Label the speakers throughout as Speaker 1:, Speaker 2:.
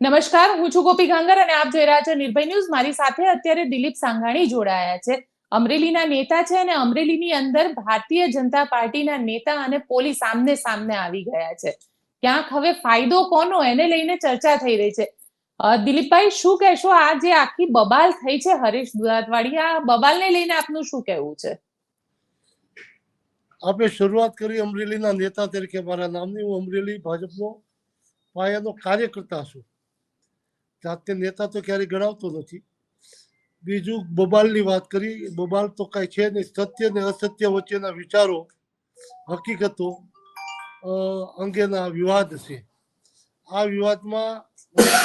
Speaker 1: નમસ્કાર, હું છું ગોપી ગાંગર અને આપ જોઈ રહ્યા છો નિર્ભય ન્યૂઝ. મારી સાથે અત્યારે દિલીપ સાંઘાણી જોડાયા છે. અમરેલીના નેતા છે અને અમરેલીની અંદર ભારતીય જનતા પાર્ટીના નેતા અને પોલીસ આમને સામને આવી ગયા છે. ક્યાંક હવે ફાયદો કોનો એને લઈને ચર્ચા થઈ રહી છે. દિલીપભાઈ, શું કહેશો? આ જે આખી બબાલ થઈ છે હરીશ દુધાતવાડી આ બબાલને લઈને આપનું શું કહેવું છે?
Speaker 2: આપણે શરૂઆત કરી અમરેલીના નેતા તરીકે. મારા નામની. હું અમરેલી ભાજપનો પાયાનો કાર્યકર્તા છું. જાતે નેતા તો ક્યારેય ગણાવતો નથી. બીજું બબાલની વાત કરી, બબાલ તો કાંઈ છે નહીં. સત્ય અને અસત્ય વચ્ચેના વિચારો હકીકતો અંગેના વિવાદ છે. આ વિવાદમાં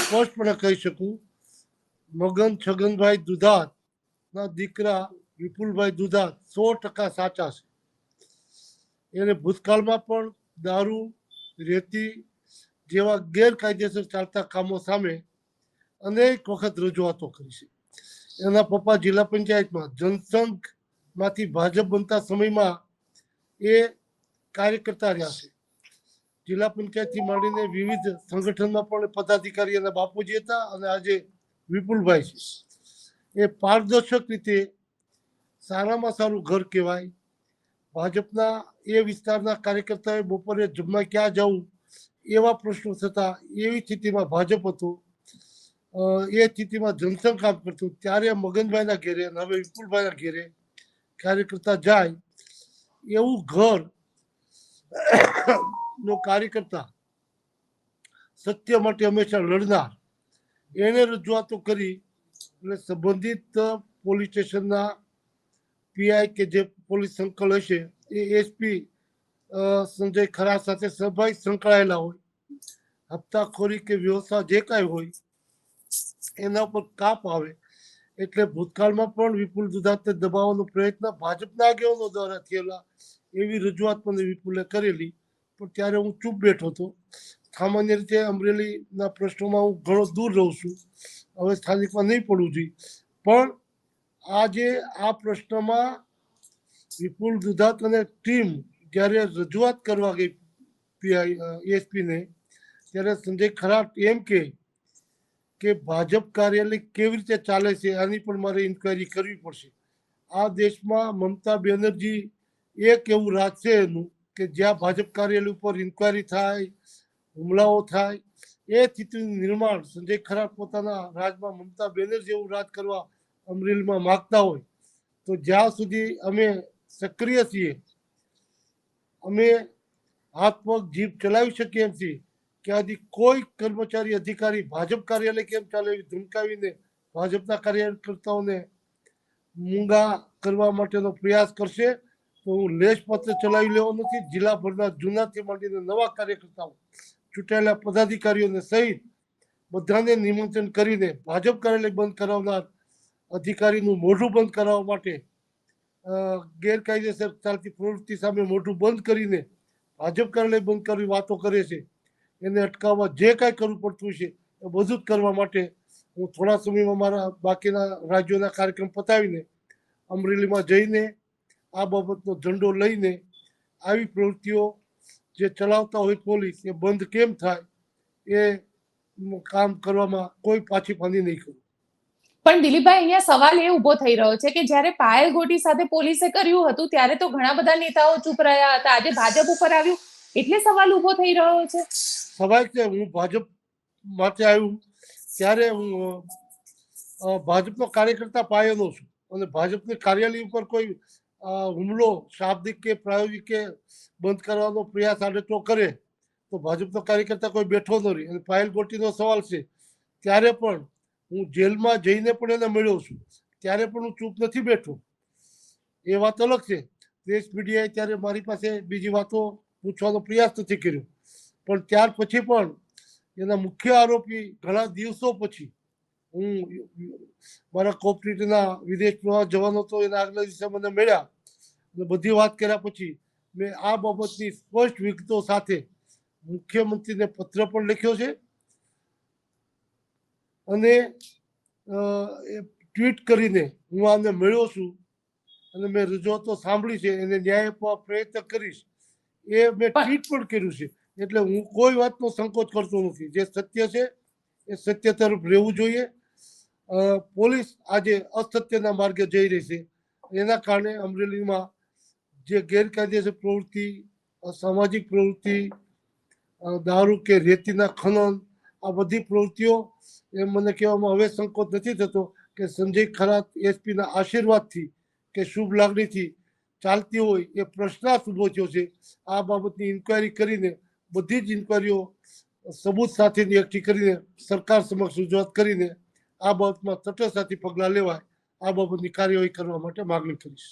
Speaker 2: સ્પષ્ટપણે કહી શકું, મગન છગનભાઈ દુધાતના દીકરા વિપુલભાઈ દુધાત સો ટકા સાચા છે. એને ભૂતકાળમાં પણ દારૂ, રેતી જેવા ગેરકાયદેસર ચાલતા કામો સામે અનેક વખત રજૂઆતો કરી છે. એના પપ્પા જિલ્લા પંચાયતમાં જનસંઘમાંથી ભાજપ બનતા સમયમાં એ કાર્યકર્તા રહ્યા છે. જિલ્લા પંચાયતથી માંડીને વિવિધ સંગઠનમાં પણ પદાધિકારી અને બાપુજી હતા અને આજે વિપુલભાઈ છે. એ પારદર્શક રીતે સારામાં સારું ઘર કહેવાય. ભાજપના એ વિસ્તારના કાર્યકર્તાએ બપોરે જમવા ક્યાં જવું એવા પ્રશ્નો થતા એવી સ્થિતિમાં ભાજપ હતું. એ સ્થિતિમાં જનસંઘ કામ કરતું. ત્યારે મગનભાઈના ઘેરે અને હવે વિપુલભાઈના ઘેરે કાર્યકર્તા જાય એવું ઘર નો કાર્યકર્તા સત્ય માટે હંમેશા લડનાર. એને રજૂઆતો કરી એટલે સંબંધિત પોલીસ સ્ટેશનના પીઆઈ કે જે પોલીસ સંકલ હશે, એ એસપી સંજય ખરા સાથે સભાઈ સંકળાયેલા હોય. હપ્તાખોરી કે વ્યવસ્થા જે કાંઈ હોય એના પર કાપ આવે. એટલે ભૂતકાળમાં પણ વિપુલ દુધાતને દબાવવાનો પ્રયત્ન ભાજપના આગેવાનો દ્વારા થયેલા એવી રજૂઆત મને વિપુલે કરેલી. પણ ત્યારે હું ચૂપ બેઠો હતો. સામાન્ય રીતે અમરેલીના પ્રશ્નોમાં હું ઘણો દૂર રહું છું. હવે સ્થાનિકમાં નહીં પડવું જોઈએ. પણ આજે આ પ્રશ્નમાં વિપુલ દુધાત અને ટીમ જ્યારે રજૂઆત કરવા ગઈ પીઆઈ એસપીને ત્યારે સંજય ખરાટ એમ કે કે ભાજપ કાર્યાલય કેવી રીતે ચાલે છે આની પણ મારે ઇન્ક્વાયરી કરવી પડશે. આ દેશમાં મમતા બેનર્જી એક એવું રાજ છે એનું કે જ્યાં ભાજપ કાર્યાલય ઉપર ઇન્ક્વાયરી થાય, હુમલાઓ થાય, એ સ્થિતિનું નિર્માણ સંજય ખરાબ પોતાના રાજમાં મમતા બેનર્જી એવું રાજ કરવા અમરેલીમાં માગતા હોય. તો જ્યાં સુધી અમે સક્રિય છીએ, અમે હાથ પગ જીભ ચલાવી શકીએ છીએ કે આથી કોઈ કર્મચારી, અધિકારી, ભાજપ કાર્યાલય કેમ ચાલે ધમકાવીને ભાજપના કાર્યકર્તાઓને મૂંગા કરવા માટેનો પ્રયાસ કરશે, તો હું લેશપત્ર ચલાવી લેવો નથી. જિલ્લાભરના જૂનાથી માંડીને નવા કાર્યકર્તાઓ, ચૂંટાયેલા પદાધિકારીઓને સહિત બધાને નિમંત્રણ કરીને ભાજપ કાર્યાલય બંધ કરાવનાર અધિકારીનું મોઢું બંધ કરાવવા માટે ગેરકાયદેસર ચાલતી પ્રવૃત્તિ સામે મોઢું બંધ કરીને ભાજપ કાર્યાલય બંધ કરવી વાતો કરે છે. એને અટકાવવા જે કાંઈ કરવું પડતું છે એ બધું જ કરવા માટે હું થોડા સમયમાં મારા બાકીના રાજ્યોના કાર્યક્રમ પતાવીને, અમરેલીમાં જઈને, આ બાબતનો ઝંડો લઈને, આવી પ્રવૃત્તિઓ જે ચલાવતા હોય પોલીસ, એ બંધ કેમ થાય, એ કામ કરવામાં કોઈ પાછી ફાંદી નહીં કરું.
Speaker 1: પણ દિલીપભાઈ, અહીંયા સવાલ એ ઊભો થઈ રહ્યો છે કે જ્યારે પાયલ ગોટી સાથે પોલીસે કર્યું હતું, ત્યારે તો ઘણા બધા નેતાઓ ચૂપ રહ્યા હતા. આજે ભાજપ ઉપર આવ્યું. એટલે સવાલ ઊભો થઈ રહ્યો છે.
Speaker 2: સવાલ છે, હું ભાજપ માટે આવ્યું. ત્યારે હું ભાજપનો કાર્યકર્તા પાયાનો છું. અને ભાજપની કાર્યાલય ઉપર કોઈ હુમલો શાબ્દિક કે પ્રાયોગિક કે બંધ કરવાનો પ્રયાસ આડેતો કરે, તો ભાજપનો કાર્યકર્તા કોઈ બેઠો ન રહે. અને પાયલ ગોટીનો સવાલ છે, ત્યારે પણ હું જેલમાં જઈને પણ એને મળ્યો છું. ત્યારે પણ હું ચૂપ નથી બેઠો. એ વાત અલગ છે. પ્રેસ મીડિયાએ ત્યારે મારી પાસે બીજી વાતો પૂછવાનો પ્રયાસ નથી કર્યો. પણ ત્યાર પછી પણ એના મુખ્ય આરોપી ઘણા દિવસો પછી હું મારા કોઓપરેટિવના વિદેશ પ્રવાસ જવાનો હતો, એના આગલા દિવસે મને મળ્યા અને બધી વાત કર્યા પછી મેં આ બાબતની સ્પષ્ટ વિગતો સાથે મુખ્યમંત્રીને પત્ર પણ લખ્યો છે અને ટ્વીટ કરીને હું આને મળ્યો છું અને મેં રજૂઆતો સાંભળી છે. એને ન્યાય આપવા પ્રયત્ન કરીશ. એ મેં ટ્વીટ પણ કર્યું છે. એટલે હું કોઈ વાતનો સંકોચ કરતો નથી. જે સત્ય છે એ સત્ય તરફ રહેવું જોઈએ. પોલીસ આજે અસત્યના માર્ગે જઈ રહી છે. એના કારણે અમરેલીમાં જે ગેરકાયદેસર પ્રવૃત્તિ સામાજિક પ્રવૃત્તિ દારૂ કે રેતીના ખનન આ બધી પ્રવૃત્તિઓ એ મને કહેવામાં હવે સંકોચ નથી થતો કે સંજય ખરાત એસપીના આશીર્વાદથી કે શુભ લાગણીથી ચાલતી હોય એ પ્રશ્નાર્થ ઊભો થયો છે. આ બાબતની ઇન્કવાયરી કરીને બધી જ ઇન્કવાયરીઓ સબૂત સાથેની એકઠી કરીને સરકાર સમક્ષ રજૂઆત કરીને આ બાબતમાં તટસ્થતાથી પગલાં લેવાય આ બાબતની કાર્યવાહી કરવા માટે માગણી કરીશ.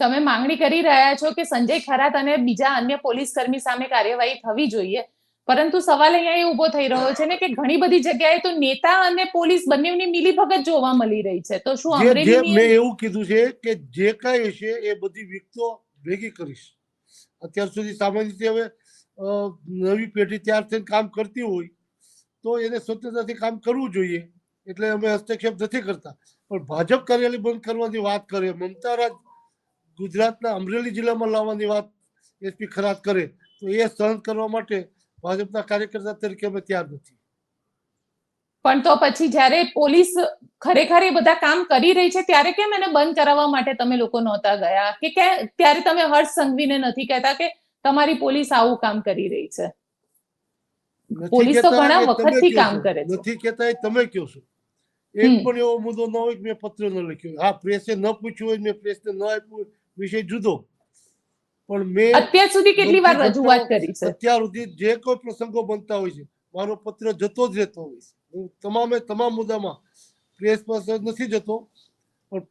Speaker 1: તમે માંગણી કરી રહ્યા છો કે સંજય ખરાત અને બીજા અન્ય પોલીસ કર્મી સામે કાર્યવાહી થવી જોઈએ. પરંતુ સવાલ અહીંયા એ ઊભો થઈ રહ્યો છે ને કે ઘણી બધી જગ્યાએ તો નેતા અને પોલીસ બંનેની મિલીભગત જોવા મળી રહી છે. તો શું
Speaker 2: જે મેં એવું કીધું છે કે જે કાંઈ હશે એ બધી વિગતો ભેગી કરીશ. અત્યાર સુધી સામાન્ય રીતે હવે નવી પેઢી તૈયાર થઈને કામ કરતી હોય તો એને સ્વતંત્રતાથી કામ કરવું જોઈએ. એટલે અમે હસ્તક્ષેપ નથી કરતા. પણ ભાજપ કાર્યાલય બંધ કરવાની વાત કરે મમતા રાજ ગુજરાતના અમરેલી જિલ્લામાં લાવવાની વાત એસપી ખરાત કરે તો એ સહન કરવા માટે ભાજપના કાર્યકર્તા તરીકે અમે ત્યાં નથી.
Speaker 1: પણ તો પછી જ્યારે પોલીસ ખરેખર એ બધા કામ કરી રહી છે ત્યારે કેમ એને બંધ કરાવવા માટે તમે લોકો નહોતા ગયા? કે કે ત્યારે તમે હર્ષ સંઘવીને નથી કહેતા કે તમારી પોલીસ આવું કામ કરી રહી છે? પોલીસ તો ઘણા વખતથી કામ કરે છે.
Speaker 2: નથી કહેતા એ તમે કહો છો. એક પણ એવો મુદ્દો ન હોય કે મેં પત્ર ન લખ્યો. હા પ્રેસે ન પૂછ્યું હોય મેં પ્રેસને ન આપ્યું વિષય જુદો. પણ મેં
Speaker 1: અત્યાર સુધી કેટલી વાર રજૂઆત કરી છે?
Speaker 2: અત્યાર સુધી જે કોઈ પ્રસંગો બનતા હોય છે મારો પત્ર જતો જ રહેતો હોય છે. હું તમામે તમામ મુદ્દામાં પ્રેસ પાસે નથી જતો પણ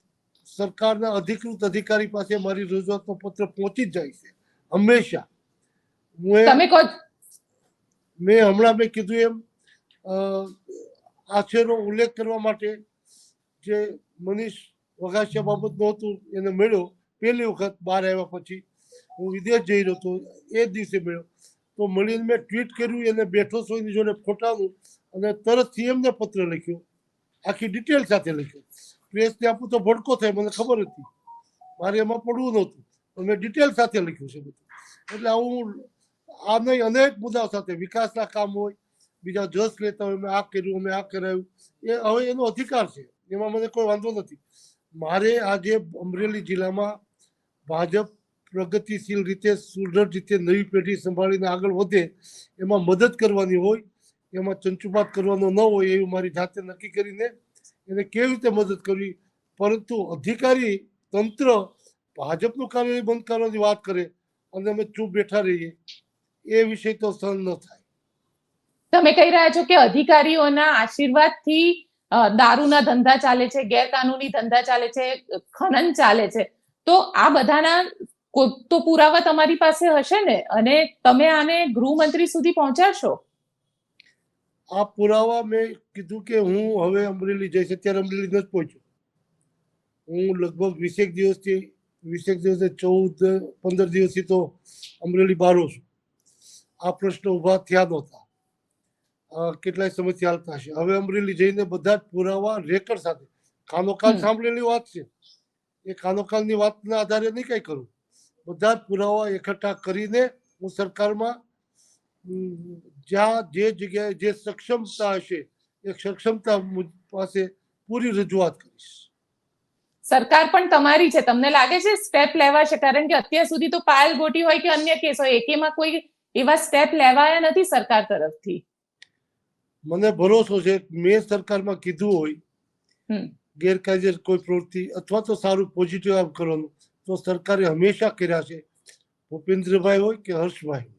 Speaker 2: સરકારના અધિકૃત અધિકારી પાસે મારી રજૂઆતનો પત્ર પહોંચી જ જાય છે હંમેશા. હું
Speaker 1: તમે કહો
Speaker 2: મેં હમણાં મેં કીધું એમ આશયનો ઉલ્લેખ કરવા માટે જે મનીષ વગાસિયા બાબત હતું એને મળ્યો. પહેલી વખત બહાર આવ્યા પછી હું વિદેશ જઈ રહ્યો હતો, એ જ દિવસે મળ્યો. તો મળીને મેં ટ્વીટ કર્યું, એને બેઠો છો, એની જોડે ફોટાનું, અને તરત સીએમને પત્ર લખ્યો. આખી ડિટેલ સાથે લખ્યો. પ્રેસને આપું તો ભડકો થાય, મને ખબર હતી. મારે એમાં પડવું નહોતું. પણ મેં ડિટેલ સાથે લખ્યું છે બધું. એટલે હું આ નહીં, અનેક મુદ્દાઓ સાથે. વિકાસના કામ હોય, બીજા જસ લેતા હોય મેં આ કર્યું, અમે આ કરાયું. એ હવે એનો અધિકાર છે. એમાં મને કોઈ વાંધો નથી. મારે આજે અમરેલી જિલ્લામાં ભાજપ પ્રગતિશીલ રીતે, સુદૃઢ રીતે નવી પેઢી સંભાળીને આગળ વધે, એમાં મદદ કરવાની હોય, એમાં ચંચુપાત કરવાનો ન હોય, એવું મારી જાતે નક્કી કરીને એને કેવી રીતે મદદ કરવી? પરંતુ અધિકારી, તંત્ર, ભાજપનું કાર્ય બંધ કરવાની વાત કરે અને અમે ચૂપ બેઠા રહીએ. એ વિષય તો સહન ન થાય.
Speaker 1: તમે કહી રહ્યા છો કે અધિકારીઓના આશીર્વાદથી દારૂના ધંધા ચાલે છે, ગેરકાનૂની ધંધા ચાલે છે, ખનન ચાલે છે. તો આ બધાના તો પુરાવા તમારી પાસે હશે ને? અને તમે આને ગૃહમંત્રી સુધી પહોંચાડશો?
Speaker 2: આ પુરાવા મેં કીધું કે હું હવે અમરેલી જઈશ. અત્યારે અમરેલી નથી પહોંચ્યો. હું લગભગ વીસેક દિવસથી વીસેક દિવસે ચૌદ પંદર દિવસથી તો અમરેલી બારો છું. આ પ્રશ્ન ઊભા થયા નહોતા. કેટલાય સમયથી હાલતા હશે. હવે અમરેલી જઈને બધા જ પુરાવા રેકર્ડ સાથે.
Speaker 1: ખાનોખાન
Speaker 2: સાંભળેલી વાત છે. એ ખાનોખાનની વાતના આધારે નહીં કંઈ કરું. બધા જ પુરાવા એકઠા કરીને હું સરકારમાં જ્યાં જે જગ્યાએ જે સક્ષમતા હશે એ સક્ષમતા પાસે પૂરી રજૂઆત કરીશ.
Speaker 1: સરકાર પણ તમારી છે. તમને લાગે છે સ્ટેપ લેવાશે કારણ કે અત્યાર સુધી તો પાયલ ગોટી હોય કે અન્ય કેસ હોય એકેમાં કોઈ એવા સ્ટેપ લેવાયા નથી સરકાર તરફથી.
Speaker 2: મને ભરોસો છે. મેં સરકારમાં કીધું હોય. ગેરકાયદેસર કોઈ પ્રવૃત્તિ અથવા તો સારું પોઝિટિવ આમ કરવાનું. તો સરકારે હંમેશા કર્યા છે. ભૂપેન્દ્રભાઈ હોય કે હર્ષભાઈ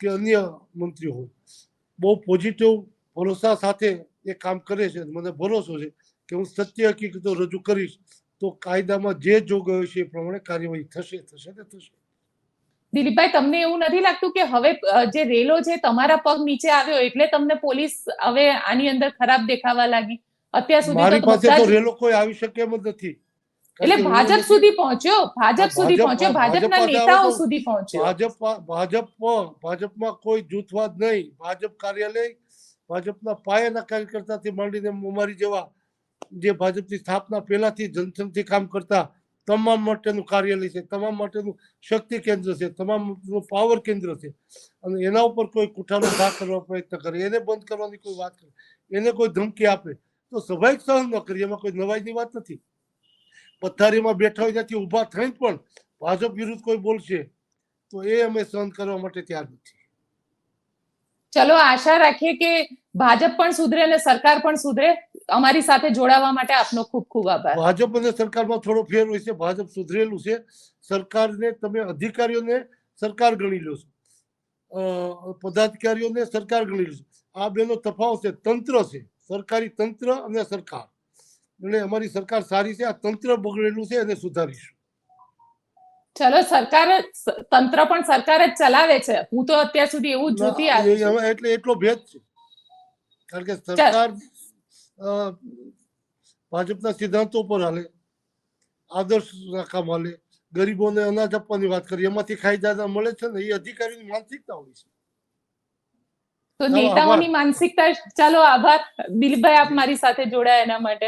Speaker 2: કે અન્ય મંત્રી હોય. બહુ પોઝિટિવ ભરોસા સાથે એ કામ કરે છે. મને ભરોસો છે કે હું સત્ય હકીકતો રજૂ કરીશ તો કાયદામાં જે જોગવાઈ છે એ પ્રમાણે કાર્યવાહી થશે થશે ને થશે.
Speaker 1: દિલીપભાઈ તમને એવું નથી લાગતું કે હવે જે રેલો છે તમારા પગ નીચે આવ્યો એટલે તમને પોલીસ હવે આની અંદર ખરાબ દેખાવા લાગી? અત્યાર સુધી
Speaker 2: મારી પાસે તો રેલો કોઈ આવી શકે એમ જ નથી.
Speaker 1: એટલે ભાજપ સુધી પહોંચ્યો? ભાજપ સુધી પહોંચ્યો? ભાજપના નેતાઓ સુધી પહોંચ્યો?
Speaker 2: ભાજપ ભાજપ ભાજપમાં કોઈ જૂથવાદ નહીં. ભાજપ કાર્યાલય ભાજપના પાયાના કાર્યકર્તાથી માંડીને અમારી જેવા જે ભાજપની સ્થાપના પહેલાથી જનસંઘથી કામ કરતા તમામ માટેનું કાર્યાલય છે તમામ માટેનું શક્તિ કેન્દ્ર છે તમામ પાવર કેન્દ્ર છે. અને એના ઉપર કોઈ કુઠાનો ઘા કરવા પ્રયત્ન કરે એને બંધ કરવાની કોઈ વાત કરે એને કોઈ ધમકી આપે તો સ્વાભાવિક સહન ન કરીએ એમાં કોઈ નવાઈની વાત નથી. પથારીમાં બેઠા હોય ત્યાંથી ઊભા થઈને પણ ભાજપ વિરુદ્ધ કોઈ બોલશે તો એ અમે સહન કરવા માટે તૈયાર નથી.
Speaker 1: ચલો આશા રાખીએ કે ભાજપ પણ સુધરે અને સરકાર પણ સુધરે. અમારી સાથે જોડાવા માટે આપનો ખૂબ ખૂબ આભાર.
Speaker 2: ભાજપ અને સરકારમાં થોડો ફેર હોય છે ભાજપ સુધરેલું છે. સરકારને તમે અધિકારીઓને સરકાર ગણી લો છો. પદાધિકારીઓને સરકાર ગણી લો છો. આ બેનો તફાવત છે તંત્ર છે. સરકારી તંત્ર અને સરકાર. એટલે અમારી સરકાર સારી છે આ તંત્ર બગડેલું છે એને સુધારીશું.
Speaker 1: ચલો સરકાર તંત્ર પણ સરકાર જ ચલાવે છે. હું તો અત્યાર સુધી એવું જોતી આવી
Speaker 2: એટલે એટલો ભેદ છે. કારણ કે સરકાર ભાજપના સિદ્ધાંતો પર હાલે આદર્શ કામ હાલે ગરીબોને અનાજ આપવાની વાત કરી એમાંથી ખાઈ મળે છે ને એ અધિકારીની માનસિકતા હોય છે.
Speaker 1: તો નેતાઓની માનસિકતા ચાલો આભાર. દિલીપભાઈ આપ મારી સાથે જોડાયા એના માટે.